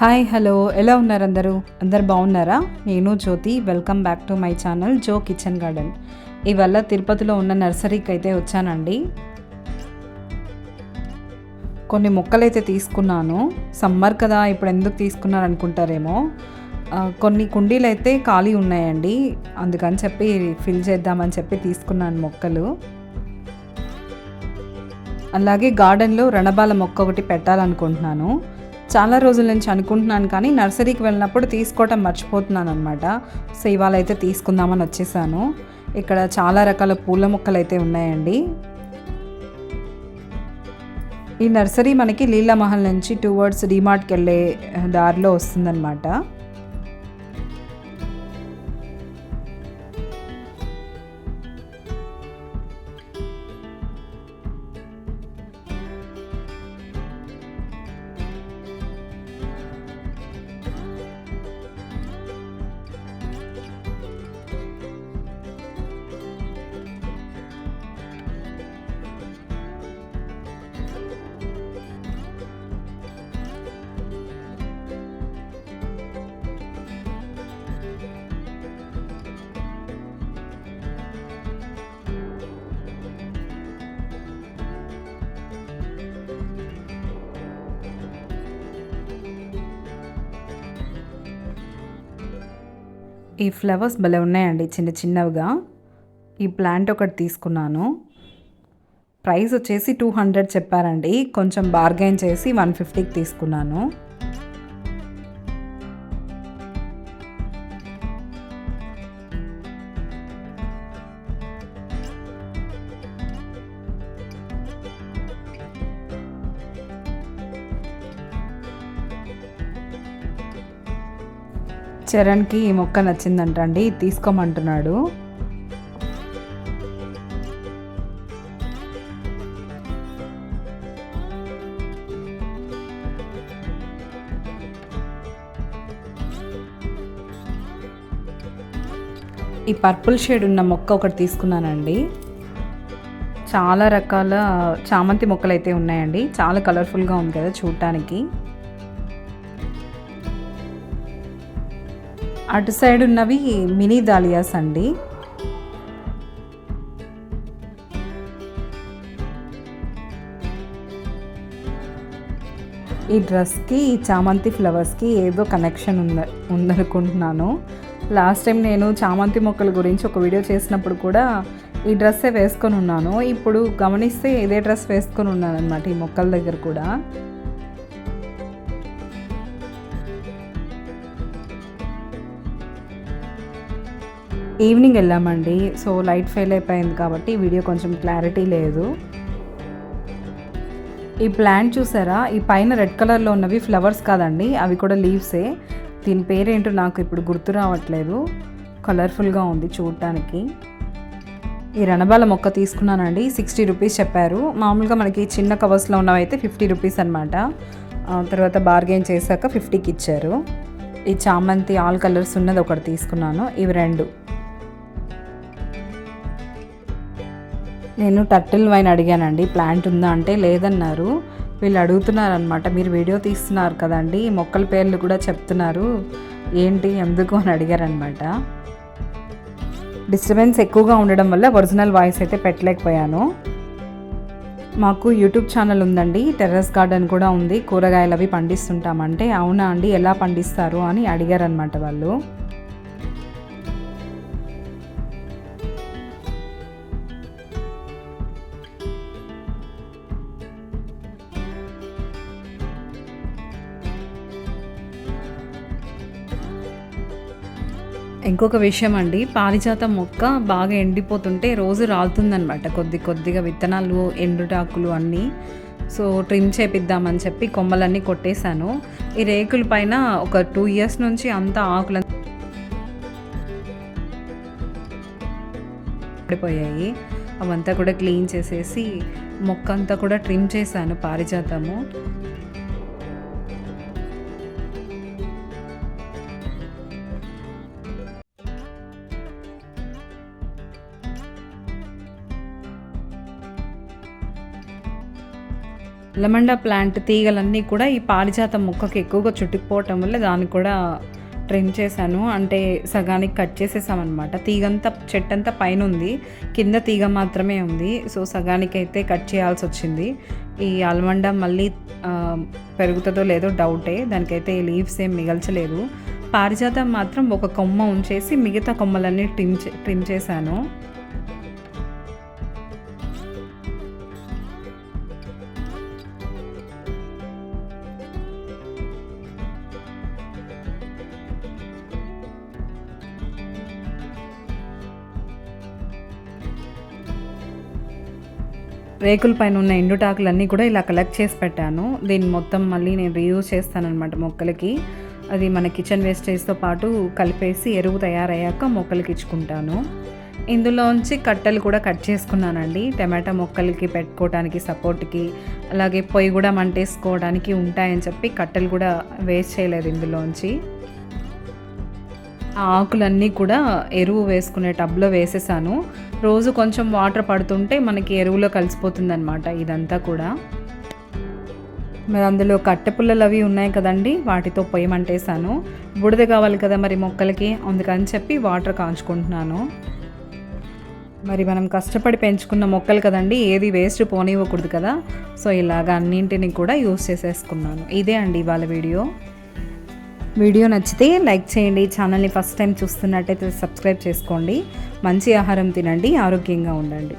Hi hello. ఎలా ఉన్నారు అందరూ? అందరు బాగున్నారా? నేను Jyothi. Welcome back to my channel Jo kitchen garden. ఇవల్ల తిరుపతిలో ఉన్న నర్సరీకి అయితే వచ్చానండి. కొన్ని మొక్కలైతే తీసుకున్నాను. సమ్మర్ కదా ఇప్పుడు ఎందుకు తీసుకున్నారు అనుకుంటారేమో కొన్ని కుండీలు అయితే ఖాళీ ఉన్నాయండి. అందుకని చెప్పి ఫిల్ చేద్దామని చెప్పి తీసుకున్నాను మొక్కలు. అలాగే గార్డెన్లో రణబాల మొక్క ఒకటి పెట్టాలనుకుంటున్నాను. చాలా రోజుల నుంచి అనుకుంటున్నాను కానీ నర్సరీకి వెళ్ళినప్పుడు తీసుకోవటం మర్చిపోతున్నాను అనమాట సో ఇవాళ అయితే తీసుకుందామని వచ్చేసాను. ఇక్కడ చాలా రకాల పూల మొక్కలు అయితే ఉన్నాయండి. ఈ నర్సరీ మనకి లీలామహల్ నుంచి టువర్డ్స్ డిమార్ట్కి వెళ్ళే దారిలో వస్తుందన్నమాట. ఈ ఫ్లవర్స్ భలే ఉన్నాయండి చిన్న చిన్నవిగా. ఈ ప్లాంట్ ఒకటి తీసుకున్నాను. ప్రైస్ వచ్చేసి టూ హండ్రెడ్ చెప్పారండి. కొంచెం బార్గెన్ చేసి వన్ ఫిఫ్టీకి తీసుకున్నాను. చరణ్కి ఈ మొక్క నచ్చిందంట అండి తీసుకోమంటున్నాడు. ఈ పర్పుల్ షేడ్ ఉన్న మొక్క ఒకటి తీసుకున్నానండి. చాలా రకాల చామంతి మొక్కలు అయితే ఉన్నాయండి. చాలా కలర్ఫుల్గా ఉంది కదా చూడటానికి. అటు సైడ్ ఉన్నవి మినీ దాలియాస్ అండి. ఈ డ్రెస్కి ఈ చామంతి ఫ్లవర్స్కి ఏదో కనెక్షన్ ఉంద ఉందనుకుంటున్నాను. లాస్ట్ టైం నేను చామంతి మొక్కల గురించి ఒక వీడియో చేసినప్పుడు కూడా ఈ డ్రెస్సే వేసుకొని ఉన్నాను. ఇప్పుడు గమనిస్తే ఇదే డ్రెస్ వేసుకొని ఉన్నాను అనమాట ఈ మొక్కల దగ్గర కూడా. ఈవినింగ్ వెళ్ళామండి. సో లైట్ ఫెయిల్ అయిపోయింది కాబట్టి వీడియో కొంచెం క్లారిటీ లేదు. ఈ ప్లాంట్ చూసారా? ఈ పైన రెడ్ కలర్లో ఉన్నవి ఫ్లవర్స్ కాదండి. అవి కూడా లీవ్సే దీని పేరేంటో నాకు ఇప్పుడు గుర్తు రావట్లేదు. కలర్ఫుల్గా ఉంది చూడటానికి ఈ రణబాల మొక్క తీసుకున్నానండి. సిక్స్టీ రూపీస్ చెప్పారు. మామూలుగా మనకి చిన్న కవర్స్లో ఉన్నవి అయితే ఫిఫ్టీ రూపీస్ అనమాట తర్వాత బార్గెన్ చేశాక ఫిఫ్టీకి ఇచ్చారు. ఈ చామంతి ఆల్ కలర్స్ ఉన్నది ఒకటి తీసుకున్నాను. ఇవి రెండు. నేను టర్టిల్ వైన్ అడిగానండి. ప్లాంట్ ఉందా అంటే లేదన్నారు. వీళ్ళు అడుగుతున్నారనమాట మీరు వీడియో తీస్తున్నారు కదండి. మొక్కల పేర్లు కూడా చెప్తున్నారు. ఏంటి ఎందుకు అని అడిగారనమాట డిస్టర్బెన్స్ ఎక్కువగా ఉండడం వల్ల ఒరిజినల్ వాయిస్ అయితే పెట్టలేకపోయాను. మాకు యూట్యూబ్ ఛానల్ ఉందండి. టెర్రస్ గార్డెన్ కూడా ఉంది. కూరగాయలు అవి పండిస్తుంటామంటే అవునా అండి? ఎలా పండిస్తారు అని అడిగారనమాట వాళ్ళు. ఇంకొక విషయం అండి పారిజాత మొక్క బాగా ఎండిపోతుంటే రోజు రాలుతుందనమాట కొద్ది కొద్దిగా విత్తనాలు ఎండుటాకులు అన్నీ. సో ట్రిమ్ చేపిద్దామని చెప్పి కొమ్మలన్నీ కొట్టేశాను. ఈ రేకుల పైన ఒక టూ ఇయర్స్ నుంచి అంతా ఆకులు పడిపోయాయి. అవంతా కూడా క్లీన్ చేసేసి మొక్క అంతా కూడా ట్రిమ్ చేశాను పారిజాతము. లమండా ప్లాంట్ తీగలన్నీ కూడా ఈ పారిజాత మొక్కకి ఎక్కువగా చుట్టుకుపోవటం వల్ల దాన్ని కూడా ట్రిమ్ చేశాను. అంటే సగానికి కట్ చేసేసామన్నమాట. తీగంతా చెట్టంతా పైన ఉంది కింద తీగ మాత్రమే ఉంది. సో సగానికి అయితే కట్ చేయాల్సి వచ్చింది ఈ అల్మండ మళ్ళీ పెరుగుతుందో లేదో డౌటే. దానికైతే లీవ్స్ ఏం మిగల్చలేదు. పారిజాతం మాత్రం ఒక కొమ్మ ఉంచేసి మిగతా కొమ్మలన్నీ ట్రిమ్ ట్రిమ్ చేశాను. రేకుల పైన ఉన్న ఎండుటాకులన్నీ కూడా ఇలా కలెక్ట్ చేసి పెట్టాను. దీన్ని మొత్తం మళ్ళీ నేను రీయూజ్ చేస్తానన్నమాట మొక్కలకి. అది మన కిచెన్ వేస్టేజ్తో పాటు కలిపేసి ఎరువు తయారయ్యాక మొక్కలకి ఇచ్చుకుంటాను. ఇందులోంచి కట్టెలు కూడా కట్ చేసుకున్నానండి. టమాటా మొక్కలకి పెట్టుకోవడానికి సపోర్ట్కి అలాగే పొయ్యి కూడా మంటేసుకోవడానికి ఉంటాయని చెప్పి కట్టెలు కూడా వేస్ట్ చేయలేదు ఇందులోంచి. ఆ ఆకులన్నీ కూడా ఎరువు వేసుకునే టబ్లో వేసేసాను. రోజు కొంచెం వాటర్ పడుతుంటే మనకి ఎరువులో కలిసిపోతుందన్నమాట ఇదంతా కూడా. మరి అందులో కట్టె పుల్లలు అవి ఉన్నాయి కదండి వాటితో పొయ్యమంటేసాను బుడద కావాలి కదా మరి మొక్కలకి అందుకని చెప్పి వాటర్ కాంచుకుంటున్నాను. మరి మనం కష్టపడి పెంచుకున్న మొక్కలు కదండి ఏది వేస్ట్ పోనివ్వకూడదు కదా. సో ఇలాగ అన్నింటిని కూడా యూస్ చేసేసుకున్నాను. ఇదే అండి ఇవాళ వీడియో. వీడియో నచ్చితే లైక్ చేయండి. ఛానల్ని ఫస్ట్ టైం చూస్తున్నట్టయితే సబ్స్క్రైబ్ చేసుకోండి. మంచి ఆహారం తినండి. ఆరోగ్యంగా ఉండండి.